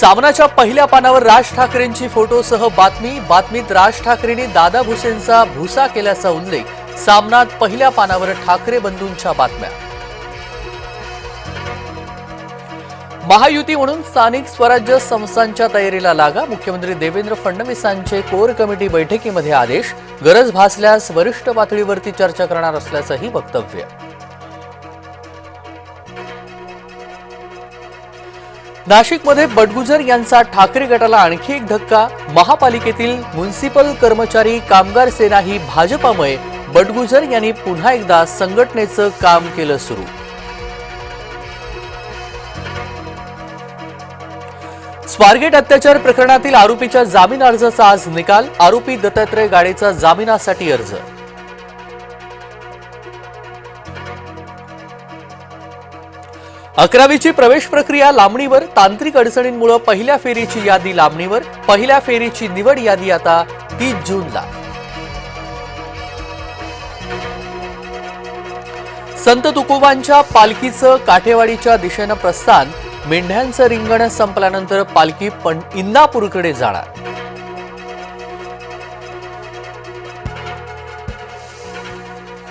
सामनाच्या पहिल्या पानावर राज ठाकरेंची फोटोसह बातमी. बातमीत राज ठाकरेंनी दादा भुसेंचा भुसा केल्याचा उल्लेख. सामनात पहिल्या पानावर ठाकरे बंधूंच्या बातम्या. महायुती म्हणून स्थानिक स्वराज्य संस्थांच्या तयारीला लागा. मुख्यमंत्री देवेंद्र फडणवीसांचे कोर कमिटी बैठकीमध्ये आदेश. गरज भासल्यास वरिष्ठ पातळीवरती चर्चा करणार असल्याचंही वक्तव्य. नाशिकमध्ये बडगुजर यांचा ठाकरे गटाला आणखी एक धक्का. महापालिकेतील म्युन्सिपल कर्मचारी कामगार सेना ही भाजपामुळे बडगुजर यांनी पुन्हा एकदा संघटनेचं काम केलं सुरू. स्वारगेट अत्याचार प्रकरणातील आरोपीच्या जामीन अर्जाचा आज निकाल. आरोपी दत्तात्रय गाडेचा जामिनासाठी अर्ज. अकरावीची प्रवेश प्रक्रिया लांबणीवर तांत्रिक अडचणींमुळे पहिल्या फेरीची यादी लांबणीवर पहिल्या फेरीची निवड यादी आता तीस जूनला. संत तुकोबांच्या पालखीचं काठेवाडीच्या दिशेनं प्रस्थान मेंढ्यांचं रिंगण संपल्यानंतर पालखी पण इंदापूरकडे जाणार.